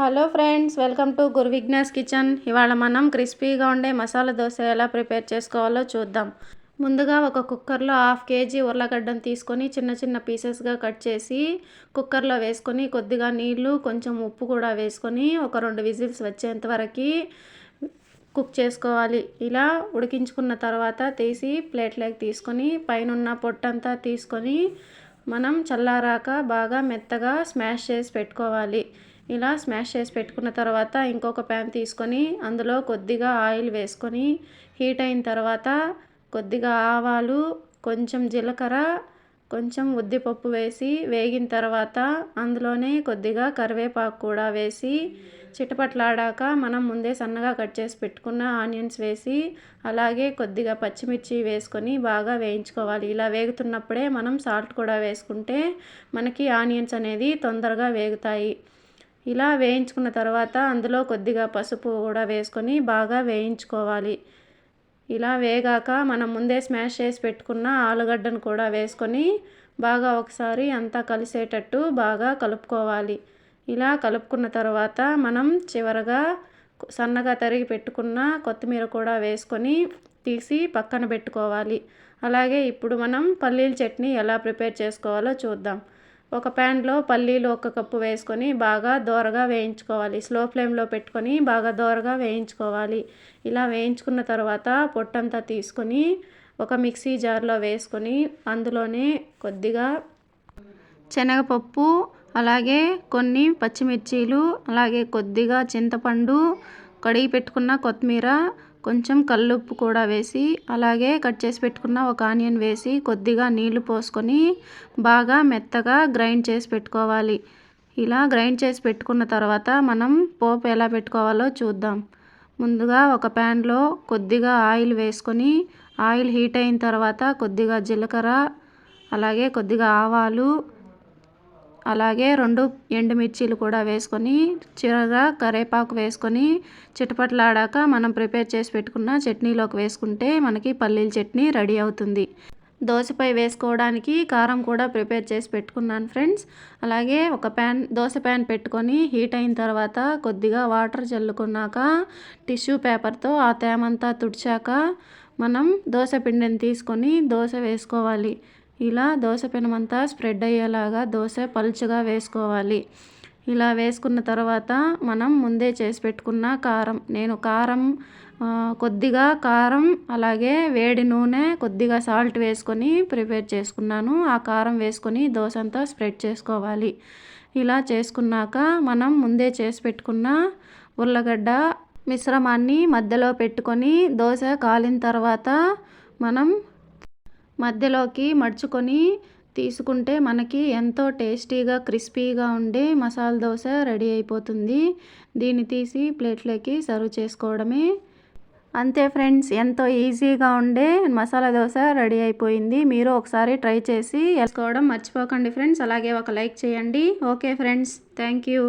Hello friends welcome to Guru Vighnas kitchen. ఇవాళ మనం క్రిస్పీగా ఉండే మసాలా దోశ ఎలా ప్రిపేర్ చేసుకోవాలో చూద్దాం. ముందుగా ఒక కుక్కర్లో హాఫ్ కేజీ ఉర్లగడ్డను తీసుకొని చిన్న చిన్న పీసెస్గా కట్ చేసి కుక్కర్లో వేసుకొని కొద్దిగా నీళ్ళు కొంచెం ఉప్పు కూడా వేసుకొని ఒక రెండు విజిల్స్ వచ్చేంత వరకు కుక్ చేసుకోవాలి. ఇలా ఉడికించుకున్న తర్వాత తీసి ప్లేట్లోకి తీసుకొని పైన పొట్టంతా తీసుకొని మనం చల్లారాక బాగా మెత్తగా స్మాష్ చేసి పెట్టుకోవాలి. ఇలా స్మాష్ చేసి పెట్టుకున్న తర్వాత ఇంకొక ప్యాన్ తీసుకొని అందులో కొద్దిగా ఆయిల్ వేసుకొని హీట్ అయిన తర్వాత కొద్దిగా ఆవాలు కొంచెం జీలకర్ర కొంచెం ఉద్దిపప్పు వేసి వేగిన తర్వాత అందులోనే కొద్దిగా కరివేపాకు కూడా వేసి చిటపట్లాడాక మనం ముందే సన్నగా కట్ చేసి పెట్టుకున్న ఆనియన్స్ వేసి అలాగే కొద్దిగా పచ్చిమిర్చి వేసుకొని బాగా వేయించుకోవాలి. ఇలా వేగుతున్నప్పుడే మనం సాల్ట్ కూడా వేసుకుంటే మనకి ఆనియన్స్ అనేది తొందరగా వేగుతాయి. ఇలా వేయించుకున్న తర్వాత అందులో కొద్దిగా పసుపు కూడా వేసుకొని బాగా వేయించుకోవాలి. ఇలా వేగాక మనం ముందే స్మాష్ చేసి పెట్టుకున్న ఆలుగడ్డను కూడా వేసుకొని బాగా ఒకసారి అంతా కలిసేటట్టు బాగా కలుపుకోవాలి. ఇలా కలుపుకున్న తర్వాత మనం చివరగా సన్నగా తరిగి పెట్టుకున్న కొత్తిమీర కూడా వేసుకొని తీసి పక్కన పెట్టుకోవాలి. అలాగే ఇప్పుడు మనం పల్లీల చట్నీ ఎలా ప్రిపేర్ చేసుకోవాలో చూద్దాం. ఒక ప్యాన్లో పల్లీలు ఒక కప్పు వేసుకొని బాగా దోరగా వేయించుకోవాలి. స్లో ఫ్లేమ్లో పెట్టుకొని బాగా దోరగా వేయించుకోవాలి. ఇలా వేయించుకున్న తర్వాత పొట్టంతా తీసుకొని ఒక మిక్సీ జార్లో వేసుకొని అందులోనే కొద్దిగా శనగపప్పు అలాగే కొన్ని పచ్చిమిర్చీలు అలాగే కొద్దిగా చింతపండు కడిగి పెట్టుకున్న కొత్తిమీర కొంచెం కల్లుప్పు కూడా వేసి అలాగే కట్ చేసి పెట్టుకున్న ఒక ఆనియన్ వేసి కొద్దిగా నీళ్ళు పోసుకొని బాగా మెత్తగా గ్రైండ్ చేసి పెట్టుకోవాలి. ఇలా గ్రైండ్ చేసి పెట్టుకున్న తర్వాత మనం పోపు ఎలా పెట్టుకోవాలో చూద్దాం. ముందుగా ఒక ప్యాన్లో కొద్దిగా ఆయిల్ వేసుకొని ఆయిల్ హీట్ అయిన తర్వాత కొద్దిగా జీలకర్ర అలాగే కొద్దిగా ఆవాలు అలాగే రెండు ఎండుమిర్చీలు కూడా వేసుకొని చిరగా కరేపాకు వేసుకొని చిటపట్లాడాక మనం ప్రిపేర్ చేసి పెట్టుకున్న చట్నీలోకి వేసుకుంటే మనకి పల్లీల చట్నీ రెడీ అవుతుంది. దోశపై వేసుకోవడానికి కారం కూడా ప్రిపేర్ చేసి పెట్టుకున్నాను ఫ్రెండ్స్. అలాగే ఒక ప్యాన్ దోశ ప్యాన్ పెట్టుకొని హీట్ అయిన తర్వాత కొద్దిగా వాటర్ చల్లుకున్నాక టిష్యూ పేపర్తో ఆ తేమంతా తుడిచాక మనం దోశ పిండిని తీసుకొని దోశ వేసుకోవాలి. ఇలా దోశ పెనమంతా స్ప్రెడ్ అయ్యేలాగా దోశ పలుచగా వేసుకోవాలి. ఇలా వేసుకున్న తర్వాత మనం ముందే చేసి పెట్టుకున్న కారం. నేను కారం కొద్దిగా కారం అలాగే వేడి నూనె కొద్దిగా సాల్ట్ వేసుకొని ప్రిపేర్ చేసుకున్నాను. ఆ కారం వేసుకొని దోశ అంతా స్ప్రెడ్ చేసుకోవాలి. ఇలా చేసుకున్నాక మనం ముందే చేసి పెట్టుకున్న ఉర్లగడ్డ మిశ్రమాన్ని మధ్యలో పెట్టుకొని దోశ కాలిన తర్వాత మనం మధ్యలోకి మడుచుకొని తీసుకుంటే మనకి ఎంతో టేస్టీగా క్రిస్పీగా ఉండే మసాలా దోశ రెడీ అయిపోతుంది. దీన్ని తీసి ప్లేట్లోకి సర్వ్ చేసుకోవడమే. అంతే ఫ్రెండ్స్ ఎంతో ఈజీగా ఉండే మసాలా దోశ రెడీ అయిపోయింది. మీరు ఒకసారి ట్రై చేసి వేసుకోవడం మర్చిపోకండి ఫ్రెండ్స్. అలాగే ఒక లైక్ చేయండి. Okay friends thank you.